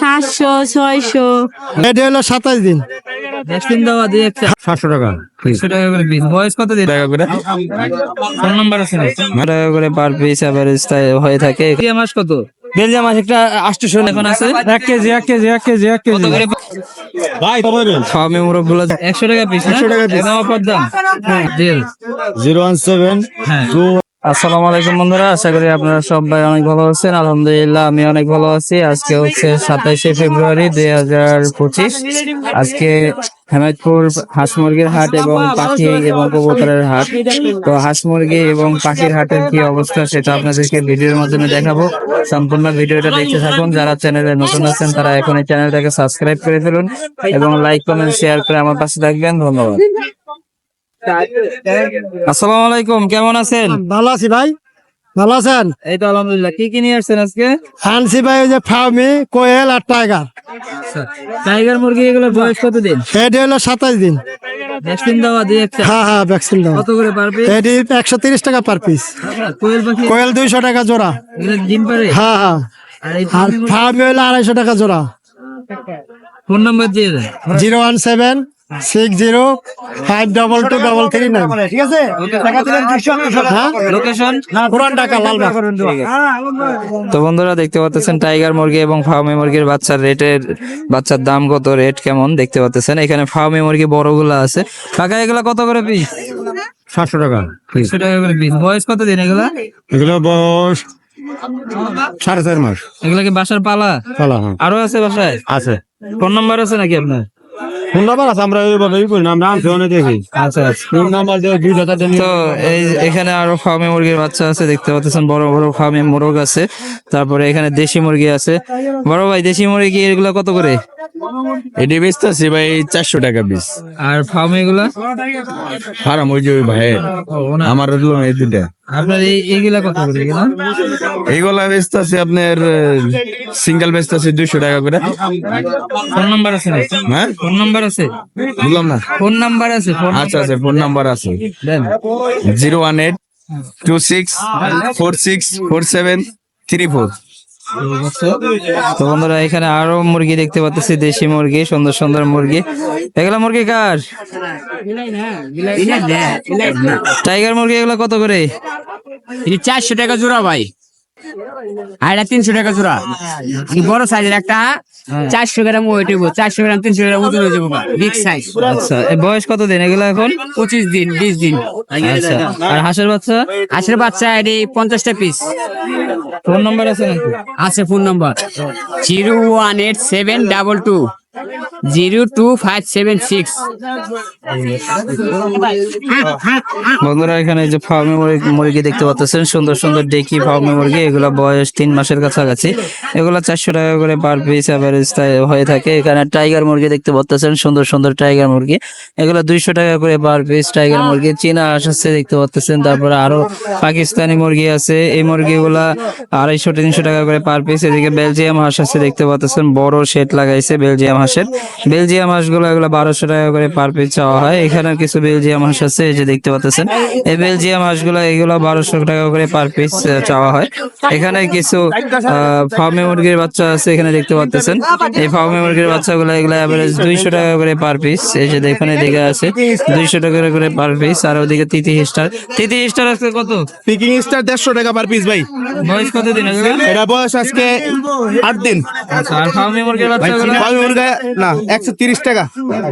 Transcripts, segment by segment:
সাতশো ছয়শো। এটা হলো সাতাশ দিন। সাতশো টাকা। হয়ে থাকে। মাস কত? বেলজিয়াম মাছ একটা এখন আছে? এক কেজি এক কেজি এক কেজি এক কেজি। ভাই গুলো একশো টাকা পিস একশো টাকা পিস দাম। জিরো ওয়ান সেভেন হ্যাঁ। আসসালামু আলাইকুম বন্ধুরা, আশা করি আপনারা সবাই অনেক ভালো আছেন। আলহামদুলিল্লাহ, আমি অনেক ভালো আছি। আজকে হচ্ছে সাতাইশে ফেব্রুয়ারি দুই হাজার পঁচিশ। আজকে হেমায়তপুর হাঁস মুরগির হাট এবং পাখি এবং কবুতরের হাট। তো হাঁস মুরগি এবং পাখির হাটের কি অবস্থা সেটা আপনাদেরকে ভিডিওর মাধ্যমে দেখাবো। সম্পূর্ণ ভিডিওটা দেখতে থাকুন। যারা চ্যানেলে নতুন আছেন, তারা এখন এই চ্যানেলটাকে সাবস্ক্রাইব করে ফেলুন এবং লাইক কমেন্ট শেয়ার করে আমার পাশে থাকবেন। ধন্যবাদ। আসসালামু আলাইকুম কেমন আছেন? ভালো আছি ভাই ভালো আছেন? এই তো আলহামদুলিল্লাহ কি কি নিয়ে আসছেন আজকে? আনছি ভাই ওই যে ফার্মি কোয়েল আর টাইগার। টাইগার মুরগি এগুলোর বয়স কত দিন এটা হলো সাতাশ দিন। ভ্যাকসিন দেওয়া একটা? হ্যাঁ হ্যাঁ ভ্যাকসিন দেওয়া। কত করে পারবে এটি একশো তিরিশ টাকা পার পিস। কোয়েল পাখি? কোয়েল দুইশো টাকা জোড়া। এগুলো ডিম পারে? হ্যাঁ হ্যাঁ। আর ফার্মি হলো আড়াইশো টাকা জোড়া। ফোন নাম্বার দিয়ে দেন। Zero one seven six zero five double two double three nine ঠিক আছে? পুরান টাকা লালবাগ। তো বন্ধুরা দেখতে পাচ্ছেন টাইগার মুরগি এবং ফার্মি মুরগির বাচ্চার রেটের বাচ্চার দাম কত রেট কেমন দেখতে পাচ্ছেন। এখানে ফার্মি মুরগি বড়গুলো আছে। কাকা এগুলা কত করে পিস সাতশো টাকা। একশো টাকা করে পিস বয়স কত দিন এগুলা? এগুলো বয়স সাড়ে চার মাস। এগুলা কি বাসার পালা? চলা হ্যাঁ। আরও আছে বাসায়? আছে। ফোন নাম্বার আছে নাকি আপনার? ফোন নাম্বার আছে আমরা এইভাবে করি না আমরা আনছি অনেক দেখি। আচ্ছা আচ্ছা। ফোন নাম্বার দিয়ে দুই হাজার তো এই এখানে আরও ফার্মে মুরগির বাচ্চা আছে দেখতে পাচ্ছেন বড় বড় ফার্মে মুরগ আছে। তারপরে এখানে দেশি মুরগি আছে। বড় ভাই দেশি মুরগি এগুলো কত করে? এটি বেচতেছি ভাই চারশো টাকা পিস। আর ফার্ম এগুলা? ফার্ম ওই যে ভাই আমার এই দুটা আপনার এই এইগুলা কত করে এগুলা এইগুলা বেচতেছি আপনার সিঙ্গেল বেচতেছি দুইশো টাকা করে। ফোন নাম্বার আছে নাকি হ্যাঁ? ফোন নাম্বার আছে? বুঝলাম না। ফোন নাম্বার আছে আচ্ছা আচ্ছা ফোন নাম্বার আছে। Zero one eight two six four six four seven three four. তো বন্ধুরা এখানে আরও মুরগি দেখতে পাচ্ছি দেশি মুরগি সুন্দর সুন্দর মুরগি। এগুলা মুরগি কার? টাইগার মুরগি এগুলা কত করে? চারশো টাকা জোড়া ভাই। আর এটা তিনশো টাকা জোড়া। বড় সাইজের একটা চারশো গ্রাম ওয়েট হইব চারশো গ্রাম তিনশো গ্রাম ওজন হয়ে যাব বিগ সাইজ আচ্ছা বয়স কত দিন? এগুলা এখন? পঁচিশ দিন বিশ দিন। আচ্ছা আর হাঁসের বাচ্চা? আসলে বাচ্চা এটি পঞ্চাশটা পিস ফোন নাম্বার আছে নাকি? আছে phone number. Zero one eight seven double two. Zero two five বন্ধুরা, এখানে যে ফার্মি মুরগি দেখতে পাচ্ছেন, সুন্দর সুন্দর ডেকি ফার্মি মুরগি, এগুলা বয়স তিন মাসের কাছাকাছি। এগুলা চারশো টাকা করে পার পিস অ্যাভারেজ হয়ে থাকে। এখানে টাইগার মুরগি দেখতে পাচ্ছেন, সুন্দর সুন্দর টাইগার মুরগি। এগুলা দুইশো টাকা করে পার পিস টাইগার মুরগি। চীনা হাঁস আছে, দেখতে পাচ্ছেন, তারপরে আরও পাকিস্তানি মুরগি আছে। এই মুরগিগুলা আড়াইশো, তিনশো টাকা করে পার পিস এদিকে বেলজিয়াম হাঁস আছে, দেখতে পাচ্ছেন, বড় শেড লাগাইছে, বেলজিয়াম হাঁসের বেলজিয়াম হাঁসগুলো এগুলো বারোশো টাকা করে পার পিস চাওয়া হয়। এখানে কিছু বেলজিয়াম হাঁস আছে এই যে দেখতে পাচ্ছেন এই বেলজিয়াম হাঁসগুলো এগুলো বারোশো টাকা করে পার পিস চাওয়া হয়। এখানে কিছু ফার্মে মুরগির বাচ্চা আছে এখানে দেখতে পাচ্ছেন এই ফার্মে মুরগির বাচ্চাগুলো এগুলো অ্যাভারেজ দুইশো টাকা করে পার পিস এই যে এখানে দিকে আছে দুইশো টাকা করে পার পিস আর ওদিকে তিতি স্টার তিতি স্টার আছে কত? পিকিং স্টার দেড়শো টাকা পার পিস ভাই। বয়স কত দিন এটা বয়স আজকে আট দিন। আচ্ছা আর ফার্মে মুরগির মুরগা না একশো তিরিশ টাকা।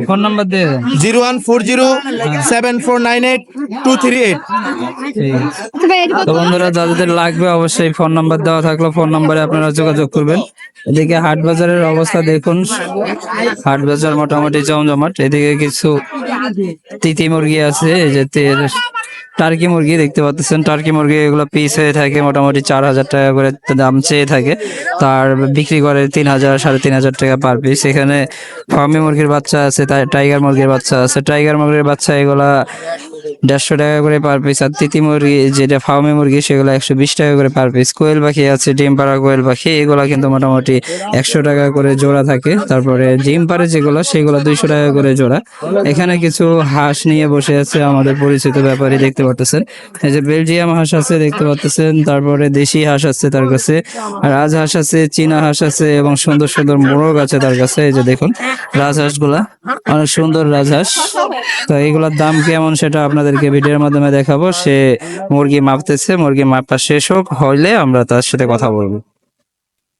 ফোন নাম্বার দিয়ে zero one four zero seven four nine eight two three eight. তো বন্ধুরা যাদের লাগবে অবশ্যই ফোন নাম্বার দেওয়া থাকল ফোন নাম্বারে আপনারা যোগাযোগ করবেন। এদিকে হাট বাজারের অবস্থা দেখুন। হাট বাজার মোটামুটি জমজমাট। এদিকে কিছু তিতি মুরগি আছে যে টার্কি মুরগি দেখতে পাচ্ছেন। টার্কি মুরগি এগুলো পিস হয়ে থাকে, মোটামুটি চার হাজার টাকা করে দাম চেয়ে থাকে। তার বিক্রি করে তিন হাজার, সাড়ে তিন হাজার টাকা পার পিস এখানে ফার্মি মুরগির বাচ্চা আছে টাইগার মুরগির বাচ্চা আছে। টাইগার মুরগির বাচ্চা এগুলা দেড়শো টাকা করে পার পিস আর তিতি মুরগি, যেটা ফার্মে মুরগি, সেগুলো একশো বিশ টাকা করে পার পিস কোয়েল পাখি আছে, ডিম পাড়া কোয়েল পাখি, এগুলো কিন্তু মোটামুটি একশো টাকা করে জোড়া থাকে। তারপরে ডিম পাড়ে যেগুলো, সেগুলো দুইশো টাকা করে জোড়া। এখানে কিছু হাঁস নিয়ে বসে আছে আমাদের পরিচিত ব্যাপারী, দেখতে পাচ্ছেন এই যে বেলজিয়াম হাঁস আছে, দেখতে পাচ্ছেন তারপরে দেশি হাঁস আছে তার কাছে রাজহাঁস আছে, চীনা হাঁস আছে, এবং সুন্দর সুন্দর মোরগ আছে তার কাছে। এই যে দেখুন রাজহাঁসগুলা অনেক সুন্দর রাজহাঁস তো এইগুলোর দাম কেমন সেটা আপনাদেরকে ভিডিওর মাধ্যমে দেখাবো সে মুরগি মাপতেছে মুরগি মাপা শেষ হোক হইলে আমরা তার সাথে কথা বলব।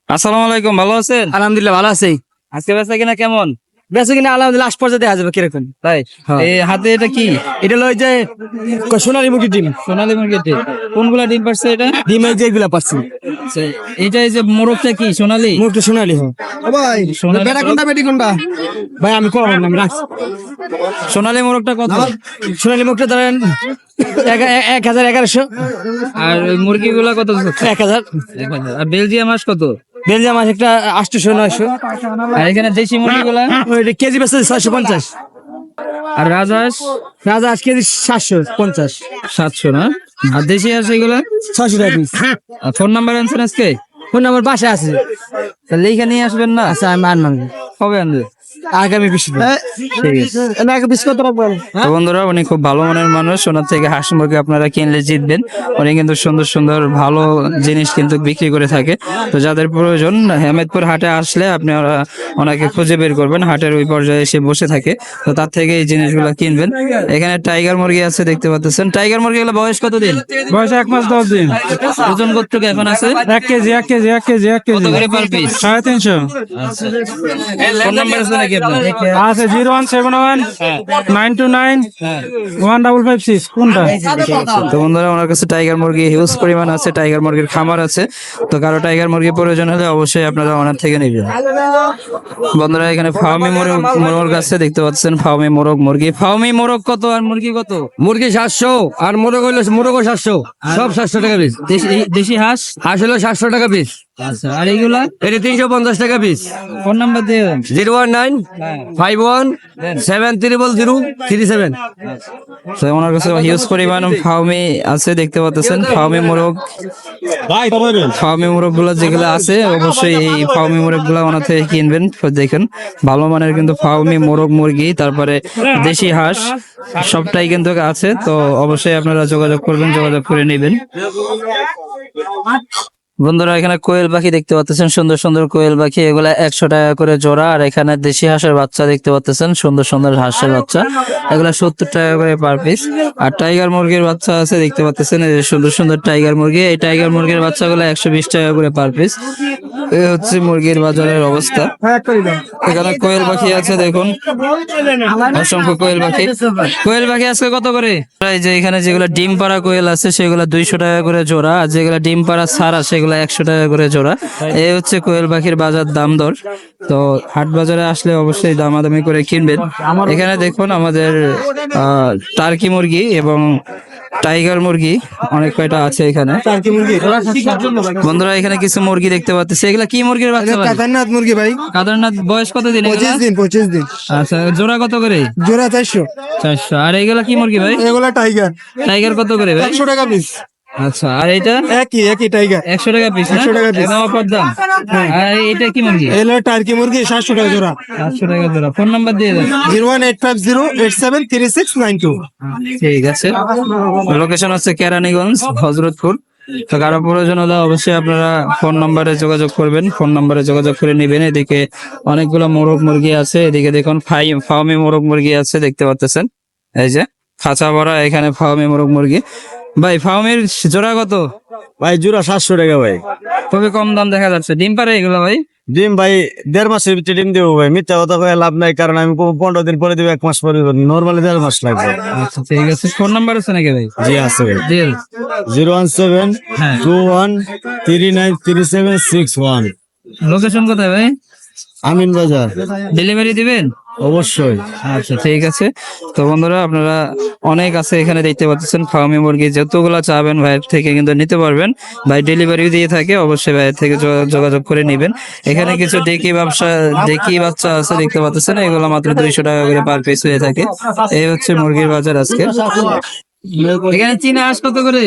আসসালামু আলাইকুম ভালো আছেন? আলহামদুলিল্লাহ ভালো আছি। আজকে বেচা কিনা কেমন? বেশি কিনা আলহামদুলিল্লাহ লাস্ট পর্যায়ে দেখা যাবে কীরকম। তাই? এই হাতে এটা কি? এটা হলো ওই যে সোনালী মুরগির ডিম। সোনালী মুরগির ডিম। কোনগুলা ডিম পারছে এটা? ডিম এই যে এগুলা পাচ্ছি আচ্ছা, এই যে মোরগটা কি সোনালী? মুরগটা সোনালী হয়। ভাই বেটা কোনটা বেটি কোনটা? ভাই আমি কম আমি রাখছি। সোনালী মোরগটা কত? সোনালী মুরগটা ধরেন এক- হাজার এগারোশো। আর ওই মুরগিগুলা কত? এক হাজার। আর বেলজিয়াম হাঁস কত? বেলজিয়াম মাছ একটা আটশোশো নয়শো। আর এখানে দেশি মুরগিগুলা ওইটা কেজি বেচা ছয়শো পঞ্চাশ। আর রাজহাঁস? রাজা আজ কেজি সাতশো পঞ্চাশ। সাতশো না? আর দেশি হাঁস এগুলো? ছয়শো টাকা পিস আর ফোন নাম্বার আনছেন আজকে ফোন নাম্বার বাসায় আছে। তাহলে এইখানেই আসবেন না? আচ্ছা আমি মানবো কবে আনবে? আগামী বিশ রাখবেন? তো বন্ধুরা উনি খুব ভালো মনের মানুষ। ওনার থেকে হাঁস মুরগি আপনারা কিনলে জিতবেন। উনি কিন্তু সুন্দর সুন্দর ভালো জিনিস কিন্তু বিক্রি করে থাকে। তো যাদের প্রয়োজন হেমেদপুর হাটে আসলে আপনারা ওনাকে খুঁজে বের করবেন। হাটের ওই পর্যায়ে এসে বসে থাকে। তো তার থেকে এই জিনিসগুলো কিনবেন। এখানে টাইগার মুরগি আছে দেখতে পাচ্ছেন। টাইগার মুরগি গুলো বয়স কতদিন? বয়স এক মাস দশ দিন। ওজন কতটুকু এখন আছে? এক কেজি এক কেজি এক কেজি এক কত কেজি করে পার পিস? সাড়ে তিনশো। ফোন নাম্বার আছে নাকি? Zero one seven one nine two nine one double five six কোনটা? তো বন্ধুরা ওনার কাছে টাইগার মুরগি হিউজ পরিমাণ আছে টাইগার মুরগির খামার আছে। তো কারও টাইগার মুরগি প্রয়োজন হলে অবশ্যই আপনারা ওনার থেকে নেবেন। বন্ধুরা এখানে ফার্মি মোরগ মোরগ আছে দেখতে পাচ্ছেন ফার্মি মোরগ মুরগি। ফার্মি মোরগ কত আর মুরগি কত? মুরগি সাতশো আর মোরগ হইল মোরগও সাতশো সব সাতশো টাকা পিস দেশি দেশি হাঁস? হাঁস হলো সাতশো টাকা পিস আচ্ছা আর এইগুলা? এটা তিনশো পঞ্চাশ টাকা পিস ফোন নাম্বার দিয়ে দেন। Zero one nine five one seven triple zero three seven. তো ওনার কাছে হিউজ পরিমাণ ফার্মি আছে দেখতে পাচ্ছেন। মোরগ। যেগুলো আছে অবশ্যই এই মোরগ ওনার থেকে কিনবেন দেখেন। ভালো মানের কিন্তু ফাউমি মোরগ মুরগি তারপরে দেশি হাঁস সবটাই কিন্তু আছে। তো অবশ্যই আপনারা যোগাযোগ করবেন যোগাযোগ করে নেবেন। বন্ধুরা, এখানে কোয়েল পাখি দেখতে পাচ্ছেন। সুন্দর সুন্দর কোয়েল পাখি, এগুলা একশো টাকা করে জোড়া। আর এখানে দেশি হাঁসের বাচ্চা দেখতে পাচ্ছেন। সুন্দর সুন্দর হাঁসের বাচ্চা। এগুলা সত্তর টাকা করে পার পিস আর টাইগার মুরগির বাচ্চা আছে, দেখতে পাচ্ছেন। এই সুন্দর সুন্দর টাইগার মুরগি। এই টাইগার মুরগির বাচ্চাগুলো একশো বিশ টাকা করে পার পিস এই হচ্ছে মুরগির বাজারের অবস্থা। এখানে কোয়েল পাখি আছে, দেখুন। অসংখ্য কোয়েল পাখি। কোয়েল পাখি আজকে কত করে? এই যে এখানে যেগুলো ডিম পাড়া কোয়েল আছে, সেগুলো দুইশো টাকা করে জোড়া। আর যেগুলো ডিম পাড়া ছাড়া সেগুলো একশো টাকা করে জোড়া। এই হচ্ছে কোয়েল পাখির বাজার দাম দর। তো হাট বাজারে আসলে অবশ্যই দামাদামি করে কিনবেন। এখানে দেখুন আমাদের টার্কি মুরগি এবং টাইগার মুরগি অনেক কয়টা আছে এখানে। বন্ধুরা এখানে কিছু মুরগি দেখতে পাচ্ছি। এগুলা কি মুরগির বাচ্চা ভাই? মুরগি ভাই। কাদারনাথ বয়স কত দিন পঁচিশ দিন পঁচিশ দিন। আচ্ছা জোড়া কত করে? জোড়া চারশো। চারশো। আর এইগুলা কি মুরগি ভাই? এগুলা টাইগার। টাইগার কত করে ভাই? একশো টাকা পিস। আচ্ছা আর এটা একই একই টাইগার একশো টাকা পিস 100 টাকা piece। একদম অফার দাম? আর এটা কি মুরগি? এগুলো টার্কি মুরগি সাতশো টাকা জোড়া। সাতশো টাকা জোড়া। ফোন নাম্বার দিয়ে দেন। Zero one eight five zero eight seven three six nine two. ঠিক আছে। লোকেশন হচ্ছে কেরানীগঞ্জ হজরতপুর। তো কারও প্রয়োজন হলে অবশ্যই আপনারা ফোন নাম্বারে যোগাযোগ করবেন। ফোন নাম্বারে যোগাযোগ করে নেবেন। এদিকে অনেকগুলো মোরগ মুরগি আছে। এদিকে দেখুন ফাই ফার্মি মোরগ মুরগি আছে দেখতে পাচ্ছেন। এই যে খাঁচা ভরা এখানে ফার্মি মোরগ মুরগি। ভাই ফার্মির জোড়া কত? ভাই জোড়া সাতশো টাকা ভাই। খুবই কম দাম দেখা যাচ্ছে। ডিম পারে এগুলো ভাই? ডিম ভাই দেড় মাসের ভিতরে ডিম দেবো ভাই। মিথ্যা কথা কয়ে লাভ নাই কারণ আমি পনেরো দিন পরে দেবো এক মাস পরে নর্মালি দেড় মাস লাগবে। আচ্ছা ঠিক আছে। ফোন নাম্বার আছে নাকি ভাই? জি আছে ভাই। জিরো ওয়ান সেভেন হ্যাঁ। Two one three nine three seven six one. Location কোথায় ভাই? আমিন বাজার। ডেলিভারি দিবেন? অবশ্যই। আচ্ছা ঠিক আছে। তো বন্ধুরা, আপনারা অনেক আছে এখানে দেখতে পাচ্ছেন, ফার্মি মুরগি, যতগুলা চাবেন ভাই থেকে কিন্তু নিতে পারবেন। ভাই ডেলিভারি দিয়ে থাকে, অবশ্যই ভাই থেকে যোগাযোগ করে নেবেন। এখানে কিছু ডেকি ব্যবসা, ডেকি বাচ্চা আছে, দেখতে পাচ্ছেন, এগুলো মাত্র দুইশো টাকা করে পার পিস হয়ে থাকে। এই হচ্ছে মুরগির বাজার আজকে। এখানে চীনা হাঁস কত করে?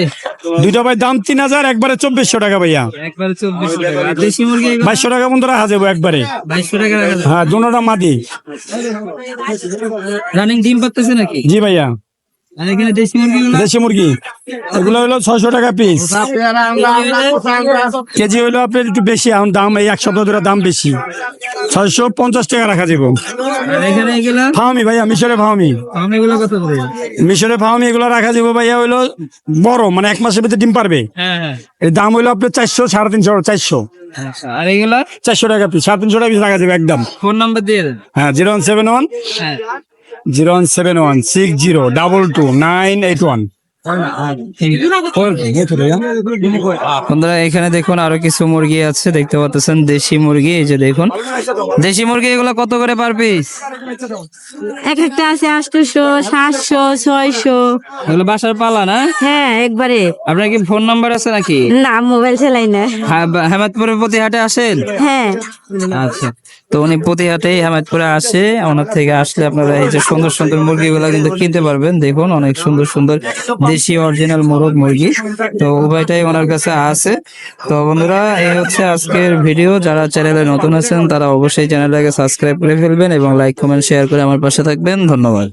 দুইটা ভাই দাম তিন হাজার একবারে চব্বিশশো টাকা ভাইয়া। একবারে চব্বিশশো টাকা। দেশি মুরগি বাইশশো টাকা বন্ধু রাখা যাব একবারে। বাইশশো টাকা হ্যাঁ দুটা মাদি রানিং ডিম পাচ্ছে নাকি? জি ভাইয়া। দেশি মুরগি এগুলো হলো ছয়শো টাকা পিস কেজি হলো আপনার একটু বেশি এখন দাম এই এক সপ্তাহ ধরে দাম বেশি। ছয়শো পঞ্চাশ টাকা রাখা যাব। ভাইয়া মিশরে মিশরে এগুলো রাখা যাব ভাইয়া হইল বড় মানে এক মাসের ভিতরে ডিম পারবে। হ্যাঁ হ্যাঁ। এর দাম হইল আপনার চারশো সাড়ে তিনশো চারশো। আচ্ছা, আর এগুলা? চারশো টাকা পিস সাড়ে তিনশো টাকা পিস রাখা যাবে একদম। ফোন নাম্বার দিয়ে দেন। হ্যাঁ জিরো ওয়ান সেভেন ওয়ান হ্যাঁ। Zero one seven one six zero double two nine eight one. বন্ধুরা এখানে দেখুন আরও কিছু মুরগি আছে দেখতে পাচ্ছেন দেশি মুরগি এই যে দেখুন। দেশি মুরগি এগুলো কত করে পার পিস এক একটা আছে আটশোশো সাতশো ছয়শো। এগুলো বাসার পালা না? হ্যাঁ একবারে। আপনার কি ফোন নাম্বার আছে নাকি? না মোবাইল চালাই না। হ্যাঁ, হেমাদপুরের প্রতি হাটে আসেন? হ্যাঁ। আচ্ছা। তো উনি প্রতি হাটে করে আসে। ওনার থেকে আসলে আপনারা এই যে সুন্দর সুন্দর মুরগিগুলো কিন্তু কিনতে পারবেন। দেখুন, অনেক সুন্দর সুন্দর দেশি অরিজিনাল মোরগ মুরগি। তো উভয়টাই ওনার কাছে আছে। তো বন্ধুরা, এই হচ্ছে আজকের ভিডিও। যারা চ্যানেলে নতুন আছেন, তারা অবশ্যই চ্যানেলটাকে সাবস্ক্রাইব করে ফেলবেন এবং লাইক কমেন্ট শেয়ার করে আমার পাশে থাকবেন। ধন্যবাদ।